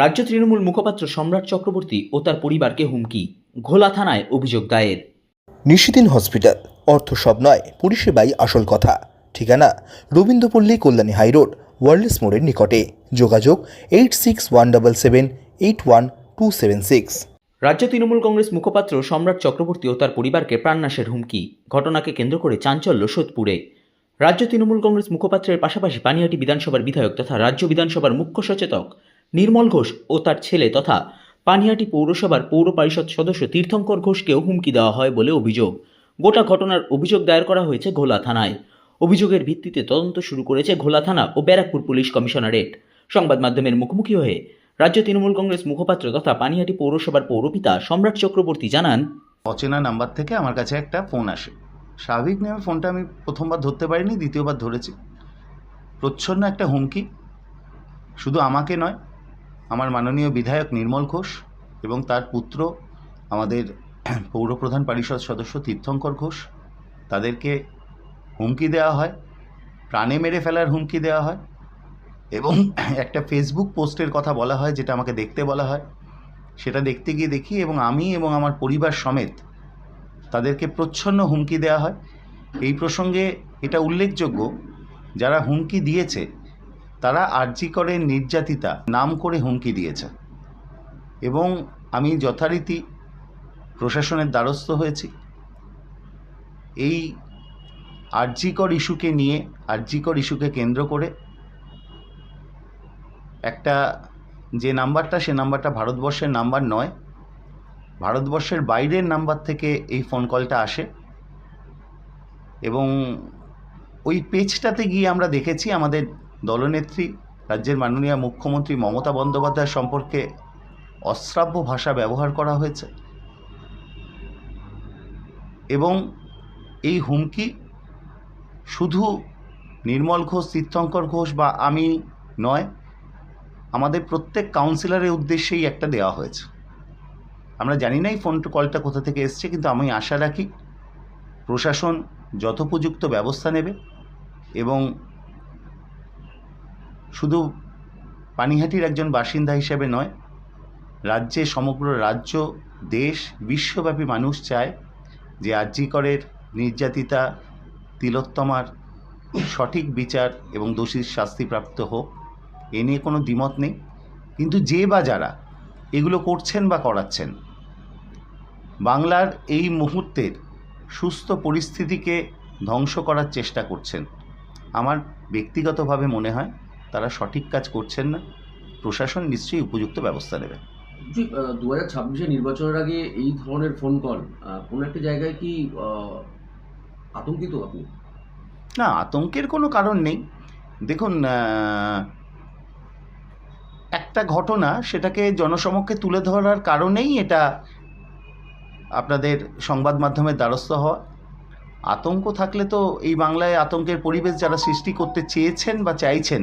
রাজ্য তৃণমূল মুখপাত্র সম্রাট চক্রবর্তী ও তার পরিবারকে হুমকি। ঘোলা থানায় অভিযোগ দায়ের। নিশিদিন হসপিটাল অর্থ সব নয় পরিষেবাই আসল কথা। ঠিকানা রবীন্দ্রপল্লী কল্যাণী হাইরোড ওয়ার্ল্ডস মোড়ের নিকটে। যোগাযোগ eight six one double seven eight one two seven six. রাজ্য তৃণমূল কংগ্রেস মুখপাত্র সম্রাট চক্রবর্তী ও তার পরিবারকে প্রাণনাশের হুমকি। ঘটনাকে কেন্দ্র করে চাঞ্চল্য সোদপুরে। রাজ্য তৃণমূল কংগ্রেস মুখপাত্রের পাশাপাশি পানিহাটি বিধানসভার বিধায়ক তথা রাজ্য বিধানসভার মুখ্য সচেতক নির্মল ঘোষ ও তার ছেলে তথা পানিহাটি পৌরসভার পৌর পরিষদ সদস্য তীর্থঙ্কর ঘোষকেও হুমকি দেওয়া হয় বলে অভিযোগ। গোটা ঘটনার অভিযোগ দায়ের করা হয়েছে ঘোলা থানায়। অভিযোগের ভিত্তিতে তদন্ত শুরু করেছে ঘোলা থানা ও ব্যারাকপুর পুলিশ কমিশনারেট। সংবাদ মাধ্যমের মুখোমুখি হয়ে রাজ্য তৃণমূল কংগ্রেস মুখপাত্র তথা পানিহাটি পৌরসভার পৌরপিতা সম্রাট চক্রবর্তী জানান, অচেনা নাম্বার থেকে আমার কাছে একটা ফোন আসে। স্বাভাবিক নিয়মে ফোনটা আমি প্রথমবার ধরতে পারিনি, দ্বিতীয়বার ধরেছি। প্রচ্ছন্ন একটা হুমকি। শুধু আমাকে নয় আমার মাননীয় বিধায়ক নির্মল ঘোষ এবং তার পুত্র, আমাদের পৌরপ্রধান পরিষদ সদস্য তীর্থঙ্কর ঘোষ, তাদেরকে হুমকি দেওয়া হয়, প্রাণে মেরে ফেলার হুমকি দেওয়া হয় এবং একটা ফেসবুক পোস্টের কথা বলা হয় যেটা আমাকে দেখতে বলা হয়। সেটা দেখতে গিয়ে দেখি এবং আমি এবং আমার পরিবার সমেত তাদেরকে প্রচ্ছন্ন হুমকি দেওয়া হয়। এই প্রসঙ্গে এটা উল্লেখযোগ্য, যারা হুমকি দিয়েছে তারা আর্জি করে নির্যাতিতা নাম করে হুমকি দিয়েছে। এবং আমি যথারীতি প্রশাসনের দ্বারস্থ হয়েছি। এই আর্জিকর ইস্যুকে নিয়ে, আর্জিকর ইস্যুকে কেন্দ্র করে একটা যে নাম্বারটা, সে নাম্বারটা ভারতবর্ষের নাম্বার নয়, ভারতবর্ষের বাইরের নাম্বার থেকে এই ফোন কলটা আসে। এবং ওই পেজটাতে গিয়ে আমরা দেখেছি আমাদের দলনেত্রী, রাজ্যের মাননীয় মুখ্যমন্ত্রী মমতা বন্দ্যোপাধ্যায় সম্পর্কে অশ্রাব্য ভাষা ব্যবহার করা হয়েছে। এবং এই হুমকি শুধু নির্মল ঘোষ তীর্থঙ্কর ঘোষ বা আমি নয়, আমাদের প্রত্যেক কাউন্সিলরের উদ্দেশ্যেই একটা দেওয়া হয়েছে। আমরা জানি না এই ফোন কলটা কোথা থেকে এসছে, কিন্তু আমি আশা রাখি প্রশাসন যথোপযুক্ত ব্যবস্থা নেবে এবং শুধু পানিহাটির একজন বাসিন্দা হিসেবে নয়, রাজ্যে সমগ্র রাজ্য, দেশ, বিশ্বব্যাপী মানুষ চায় যে আর্যিকরের নির্যাতিতা, তিলোত্তমার সঠিক বিচার এবং দোষীর শাস্তিপ্রাপ্ত হোক, এ নিয়ে কোনো দ্বিমত নেই। কিন্তু যে বা যারা এগুলো করছেন বা করাচ্ছেন, বাংলার এই মুহূর্তের সুস্থ পরিস্থিতিকে ধ্বংস করার চেষ্টা করছেন। আমার ব্যক্তিগতভাবে মনে হয় তারা সঠিক কাজ করছেন না প্রশাসন নিশ্চয়ই উপযুক্ত ব্যবস্থা নেবে। দু হাজার ছাব্বিশে নির্বাচনের আগে এই ধরনের ফোন কল কোনো একটা জায়গায় কি আতঙ্কিত আপনি? না আতঙ্কের কোনো কারণ নেই। দেখুন একটা ঘটনা সেটাকে জনসমক্ষে তুলে ধরার কারণেই এটা আপনাদের সংবাদ মাধ্যমের দ্বারস্থ হওয়া। আতঙ্ক থাকলে তো এই বাংলায় আতঙ্কের পরিবেশ যারা সৃষ্টি করতে চেয়েছেন বা চাইছেন